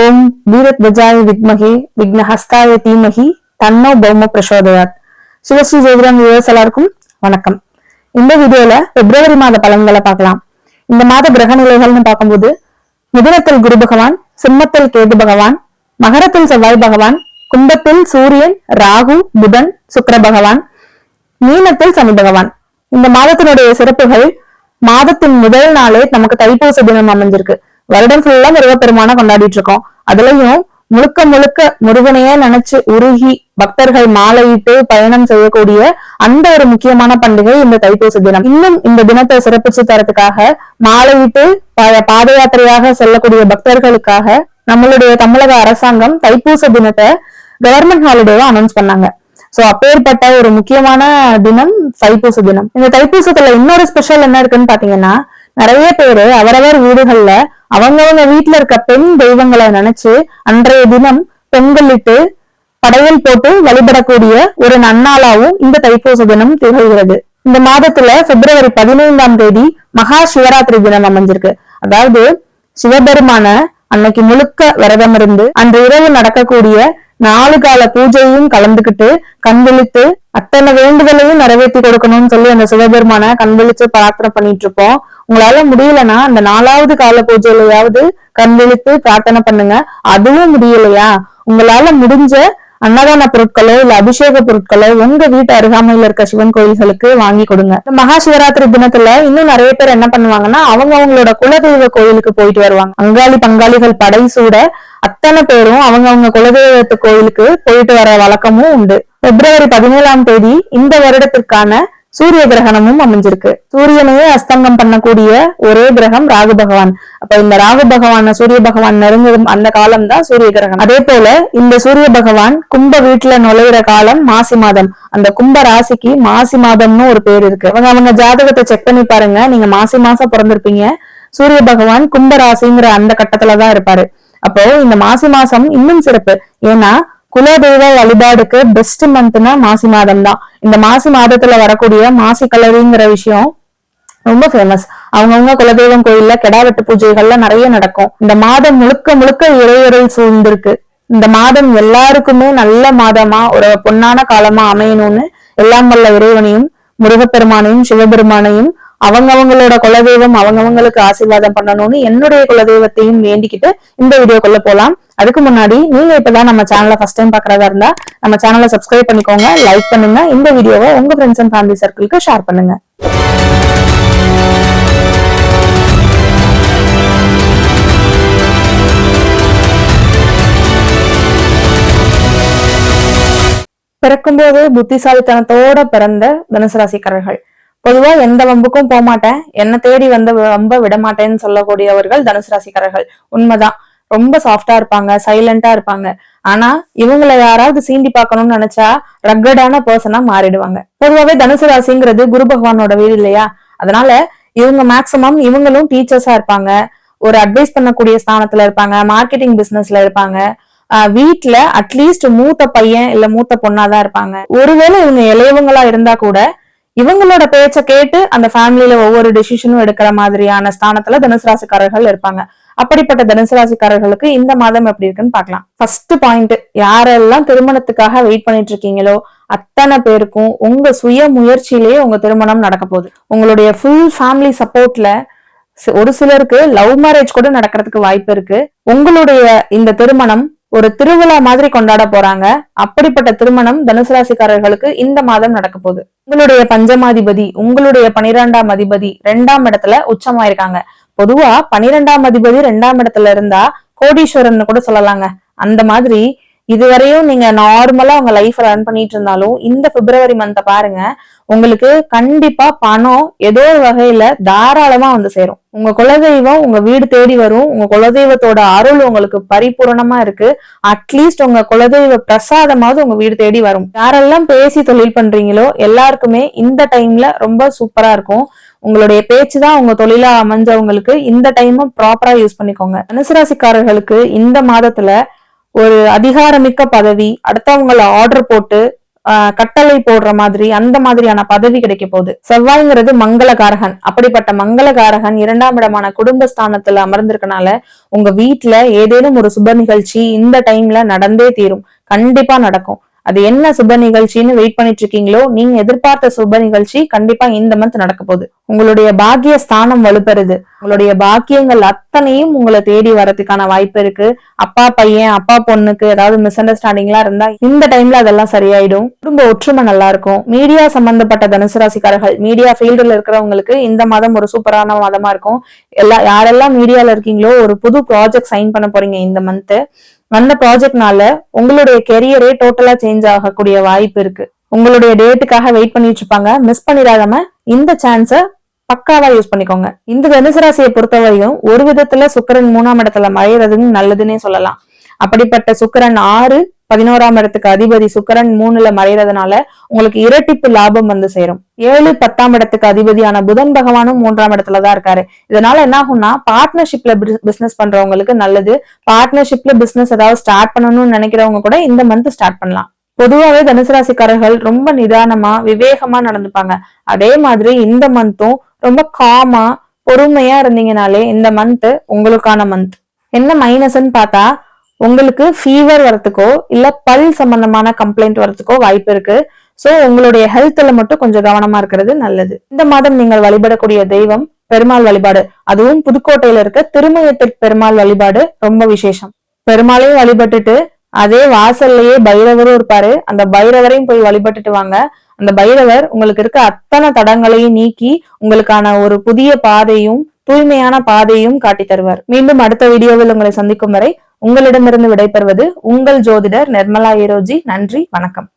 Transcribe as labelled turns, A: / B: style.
A: ஓம் வீரத்வஜாய வித்மகே விக்னஹஸ்தாய தீமகி தன்னோ பௌம பிரசோதயாத் சிவஸ்ரீ ஜோதிடம் வியூவர்ஸ் எல்லாருக்கும் வணக்கம். இந்த வீடியோல பிப்ரவரி மாத பலன்களை பார்க்கலாம். இந்த மாத கிரக நிலைகள்னு பார்க்கும்போது மிதுனத்தில் குரு பகவான் சிம்மத்தில் கேது பகவான் மகரத்தில் செவ்வாய் பகவான் கும்பத்தில் சூரியன் ராகு புதன் சுக்கர பகவான் மீனத்தில் சனி பகவான். இந்த மாதத்தினுடைய சிறப்புகள் மாதத்தின் முதல் நாளே நமக்கு தைப்பூச தினம் அமைஞ்சிருக்கு. வருடம் ஃபுல்லா முருகப்பெருமான கொண்டாடிட்டு இருக்கோம் அதுலயும் முழுக்க முழுக்க முருகனையே நினைச்சு உருகி பக்தர்கள் மாலையிட்டு பயணம் செய்யக்கூடிய அந்த ஒரு முக்கியமான பண்டிகை இந்த தைப்பூச தினம். இன்னும் இந்த தினத்தை சிறப்பிச்சு தரத்துக்காக மாலையிட்டு பாத யாத்திரையாக செல்லக்கூடிய பக்தர்களுக்காக நம்மளுடைய தமிழக அரசாங்கம் தைப்பூச தினத்தை கவர்மெண்ட் ஹாலிடேவா அனௌன்ஸ் பண்ணாங்க. சோ அப்பேற்பட்ட ஒரு முக்கியமான தினம் தைப்பூச தினம். இந்த தைப்பூசத்துல இன்னொரு ஸ்பெஷல் என்ன இருக்குன்னு பாத்தீங்கன்னா நிறைய பேரு அவரவர் வீடுகள்ல அவங்கவங்க வீட்டுல இருக்க பெண் தெய்வங்களை நினைச்சு அன்றைய தினம் பொங்கலிட்டு படையல் போட்டு வழிபடக்கூடிய ஒரு நன்னாளாவும் இந்த தைப்பூச தினம் திகழ்கிறது. இந்த மாதத்துல பிப்ரவரி பதினைந்தாம் தேதி மகா சிவராத்திரி தினம் அமைஞ்சிருக்கு. அதாவது சிவபெருமான அன்னைக்கு முழுக்க விரதம் இருந்து அன்று இரவு நடக்கக்கூடிய நாலு கால பூஜையும் கலந்துக்கிட்டு கண்விழித்து அத்தனை வேண்டுதலையும் நிறைவேற்றி கொடுக்கணும்னு சொல்லி அந்த சிவபெருமான கண்விழிச்சு பிரார்த்தனை பண்ணிட்டு இருப்போம் உங்களால முடியலன்னா அந்த நாலாவது கால பூஜையிலயாவது கண்விழித்து பிரார்த்தனை பண்ணுங்க. அதுவும் முடியலையா? உங்களால முடிஞ்ச அன்னதான பொருட்களோ இல்ல அபிஷேக பொருட்களோ உங்க வீட்டு அருகாமையில இருக்க சிவன் கோயில்களுக்கு வாங்கி கொடுங்க. மகா சிவராத்திரி தினத்துல இன்னும் நிறைய பேர் என்ன பண்ணுவாங்கன்னா அவங்க அவங்களோட குலதெய்வ கோயிலுக்கு போயிட்டு வருவாங்க. அங்காளி பங்காளிகள் படை சூட அத்தனை பேரும் அவங்க அவங்க குலதெய்வத்து கோயிலுக்கு போயிட்டு வர வழக்கமும் உண்டு. பிப்ரவரி பதினேழாம் தேதி இந்த வருடத்திற்கான சூரிய கிரகணமும் அமைஞ்சிருக்கு. சூரியனையே அஸ்தங்கம் பண்ணக்கூடிய ஒரே கிரகம் ராகு பகவான். அப்ப இந்த ராகு பகவான சூரிய பகவான் நெருங்கும் அந்த காலம் தான் சூரிய கிரகணம். அதே போல இந்த சூரிய பகவான் கும்ப வீட்டுல நுழையிற காலம் மாசி மாதம். அந்த கும்ப ராசிக்கு மாசி மாதம்னு ஒரு பேர் இருக்கு. அவங்க அவங்க ஜாதகத்தை செக் பண்ணி பாருங்க. நீங்க மாசி மாசம் பிறந்திருப்பீங்க. சூரிய பகவான் கும்ப ராசிங்கிற அந்த கட்டத்துலதான் இருப்பாரு. அப்போ இந்த மாசி மாசம் இன்னும் சிறப்பு. ஏன்னா குலதெய்வ வழிபாடுக்கு பெஸ்ட் மந்த்னா மாசி மாதம் தான் இந்த மாசி மாதத்துல வரக்கூடிய மாசி கலரிங்கிற விஷயம் ரொம்ப ஃபேமஸ் அவங்கவுங்க குலதெய்வம் கோயில்ல கெடாவெட்டு பூஜைகள்ல நிறைய நடக்கும். இந்த மாதம் முழுக்க முழுக்க இறையுறல் சூழ்ந்திருக்கு. இந்த மாதம் எல்லாருக்குமே நல்ல மாதமா ஒரு பொன்னான காலமா அமையணும்னு எல்லாம் வல்ல இறைவனையும் முருகப்பெருமானையும் சிவபெருமானையும் அவங்கவங்களோட குலதெய்வம் அவங்கவங்களுக்கு ஆசீர்வாதம் பண்ணணும்னு என்னுடைய குலதெய்வத்தையும் வேண்டிக்கிட்டு இந்த வீடியோக்குள்ள போலாம். அதுக்கு முன்னாடி நீங்க இப்பதான் நம்ம சேனலை ஃபர்ஸ்ட் டைம் பாக்குறதா இருந்தா நம்ம சேனலை சப்ஸ்கிரைப் பண்ணிக்கோங்க லைக் பண்ணுங்க இந்த வீடியோவை உங்க ஃப்ரெண்ட்ஸ் அண்ட் ஃபேமிலி சர்க்கிளுக்கு ஷேர் பண்ணுங்க. பிறக்கும்போது புத்திசாலித்தனத்தோட பிறந்த தனுசு ராசிக்காரர்கள். பொதுவா எந்த வம்புக்கும் போக மாட்டேன் தேடி வந்த வம்ப விட மாட்டேன்னு சொல்லக்கூடியவர்கள் தனுசு ராசிக்காரர்கள். உண்மைதான். ரொம்ப சாஃப்டா இருப்பாங்க சைலண்டா இருப்பாங்க. ஆனா இவங்களை யாராவது சீண்டி பார்க்கணும்னு நினைச்சா ரக்கடான பர்சனா மாறிடுவாங்க. பொதுவாவே தனுசு ராசிங்கிறது குரு பகவானோட வீடு இல்லையா? அதனால இவங்க மேக்சிமம் இவங்களும் டீச்சர்ஸா இருப்பாங்க. ஒரு அட்வைஸ் பண்ணக்கூடிய ஸ்தானத்துல இருப்பாங்க மார்க்கெட்டிங் பிசினஸ்ல இருப்பாங்க. வீட்டுல அட்லீஸ்ட் மூத்த பையன் இல்ல மூத்த பொண்ணாதான் இருப்பாங்க. ஒருவேளை இவங்க இளையவங்களா இருந்தா கூட இவங்களோட பேச்ச கேட்டு அந்த ஃபேமிலியில ஒவ்வொரு டிசிஷனும் எடுக்கிற மாதிரியான ஸ்தானத்துல தனுசு ராசிக்காரர்கள் இருப்பாங்க. அப்படிப்பட்ட தனுசு ராசிக்காரர்களுக்கு இந்த மாதம் எப்படி இருக்குன்னு பார்க்கலாம். ஃபர்ஸ்ட் பாயிண்ட் யாரெல்லாம் திருமணத்துக்காக வெயிட் பண்ணிட்டு இருக்கீங்களோ அத்தனை பேருக்கும் உங்க சுய முயற்சியிலேயே உங்க திருமணம் நடக்க போகுது. உங்களுடைய ஃபுல் ஃபேமிலி சப்போர்ட்ல ஒரு சிலருக்கு லவ் மேரேஜ் கூட நடக்கிறதுக்கு வாய்ப்பு இருக்கு. உங்களுடைய இந்த திருமணம் ஒரு திருவிழா மாதிரி கொண்டாட போறாங்க. அப்படிப்பட்ட திருமணம் தனுசு ராசிக்காரர்களுக்கு இந்த மாதம் நடக்க போகுது. உங்களுடைய பஞ்சமாதிபதி உங்களுடைய பனிரெண்டாம் அதிபதி ரெண்டாம் இடத்துல உச்சமாயிருக்காங்க. பொதுவா பனிரெண்டாம் அதிபதி ரெண்டாம் இடத்துல இருந்தா கோடீஸ்வரன் கூட சொல்லலாங்க. அந்த மாதிரி இதுவரையும் நீங்க நார்மலா உங்க லைஃப் ரன் பண்ணிட்டு இருந்தாலும் இந்த பிப்ரவரி மந்த்தை பாருங்க உங்களுக்கு கண்டிப்பா பணம் ஏதோ ஒரு வகையில தாராளமா வந்து சேரும். உங்க குலதெய்வம் உங்க வீடு தேடி வரும். உங்க குலதெய்வத்தோட அருள் உங்களுக்கு பரிபூரணமா இருக்கு. அட்லீஸ்ட் உங்க குலதெய்வ பிரசாதமாவது உங்க வீடு தேடி வரும். யாரெல்லாம் பேசி தொழில் பண்றீங்களோ எல்லாருக்குமே இந்த டைம்ல ரொம்ப சூப்பரா இருக்கும். உங்களுடைய பேச்சு தான் உங்க தொழிலா அமைஞ்சவங்களுக்கு இந்த டைமும் ப்ராப்பரா யூஸ் பண்ணிக்கோங்க. தனுசு ராசிக்காரர்களுக்கு இந்த மாதத்துல ஒரு அதிகாரமிக்க பதவி அடுத்தவங்கள ஆர்டர் போட்டு ஆஹ் கட்டளை போடுற மாதிரி அந்த மாதிரியான பதவி கிடைக்க போகுது. செவ்வாய்ங்கிறது மங்களகாரகன். அப்படிப்பட்ட மங்களகாரகன் இரண்டாம் இடமான குடும்பஸ்தானத்துல அமர்ந்திருக்கனால உங்க வீட்டுல ஏதேனும் ஒரு சுப நிகழ்ச்சி இந்த டைம்ல நடந்தே தீரும். கண்டிப்பா நடக்கும். அது என்ன சுப நிகழ்ச்சின்னு வெயிட் பண்ணிட்டு இருக்கீங்களோ நீங்க எதிர்பார்த்த சுப நிகழ்ச்சி கண்டிப்பா இந்த மந்த் நடக்க போகுது. உங்களுடைய பாக்கிய ஸ்தானம் வலுப்பெறுது. உங்களுடைய பாக்கியங்கள் அத்தனையும் உங்களை தேடி வரதுக்கான வாய்ப்பு இருக்கு. அப்பா பையன் அப்பா பொண்ணுக்கு ஏதாவது மிஸ் அண்டர்ஸ்டாண்டிங்லாம் இருந்தா இந்த டைம்ல அதெல்லாம் சரியாயிடும். குடும்ப ஒற்றுமை நல்லா இருக்கும். மீடியா சம்பந்தப்பட்ட தனுசு ராசிக்காரர்கள் மீடியா ஃபீல்டுல இருக்கிறவங்களுக்கு இந்த மாதம் ஒரு சூப்பரான மாதமா இருக்கும். எல்லா யாரெல்லாம் மீடியால இருக்கீங்களோ ஒரு புது ப்ராஜெக்ட் சைன் பண்ண போறீங்க இந்த மந்த் அந்த ப்ராஜெக்ட்னால உங்களுடைய கெரியரே டோட்டலா சேஞ்ச் ஆகக்கூடிய வாய்ப்பு இருக்கு. உங்களுடைய டேட்டுக்காக வெயிட் பண்ணிட்டு இருப்பாங்க. மிஸ் பண்ணிடாதம இந்த சான்ஸ பக்காவா யூஸ் பண்ணிக்கோங்க. இந்த தனுசு ராசியை பொறுத்தவரையும் ஒரு விதத்துல சுக்கிரன் மூணாம் இடத்துல மறையறதுன்னு நல்லதுன்னே சொல்லலாம். அப்படிப்பட்ட சுக்கரன் ஆறு பதினோராம் இடத்துக்கு அதிபதி சுக்கரன் மூணுல மறையறதுனால உங்களுக்கு இரட்டிப்பு லாபம் வந்து சேரும். ஏழு பத்தாம் இடத்துக்கு அதிபதியான புதன் பகவானும் மூன்றாம் இடத்துல தான் இருக்காரு. இதனால என்ன ஆகும்னா பார்ட்னர்ஷிப்ல பிசினஸ் பண்றவங்களுக்கு நல்லது. பார்ட்னர்ஷிப்ல பிசினஸ் ஏதாவது ஸ்டார்ட் பண்ணணும்னு நினைக்கிறவங்க கூட இந்த மந்த் ஸ்டார்ட் பண்ணலாம். பொதுவாகவே தனுசு ராசிக்காரர்கள் ரொம்ப நிதானமா விவேகமா நடந்துப்பாங்க. அதே மாதிரி இந்த மந்த்தும் ரொம்ப காமா பொறுமையா இருந்தீங்கனாலே இந்த மந்த் உங்களுக்கான மந்த் என்ன மைனஸ்ன்னு பார்த்தா உங்களுக்கு ஃபீவர் வரத்துக்கோ இல்ல பல் சம்பந்தமான கம்ப்ளைண்ட் வரத்துக்கோ வாய்ப்பு இருக்கு. சோ உங்களுடைய ஹெல்த்ல மட்டும் கொஞ்சம் கவனமா இருக்கிறது நல்லது. இந்த மாதம் நீங்கள் வழிபடக்கூடிய தெய்வம் பெருமாள் வழிபாடு. அதுவும் புதுக்கோட்டையில இருக்க திருமயத்திற்கு பெருமாள் வழிபாடு ரொம்ப விசேஷம். பெருமாளையும் வழிபட்டுட்டு அதே வாசல்லையே பைரவரும் இருப்பாரு. அந்த பைரவரையும் போய் வழிபட்டுட்டு வாங்க. அந்த பைரவர் உங்களுக்கு இருக்க அத்தனை தடங்களையும் நீக்கி உங்களுக்கான ஒரு புதிய பாதையும் தூய்மையான பாதையும் காட்டி தருவார் மீண்டும் அடுத்த வீடியோவில் உங்களை சந்திக்கும் வரை உங்களிடமிருந்து விடைபெறுவது உங்கள் ஜோதிடர் நிர்மலா ஈரோஜி. நன்றி வணக்கம்.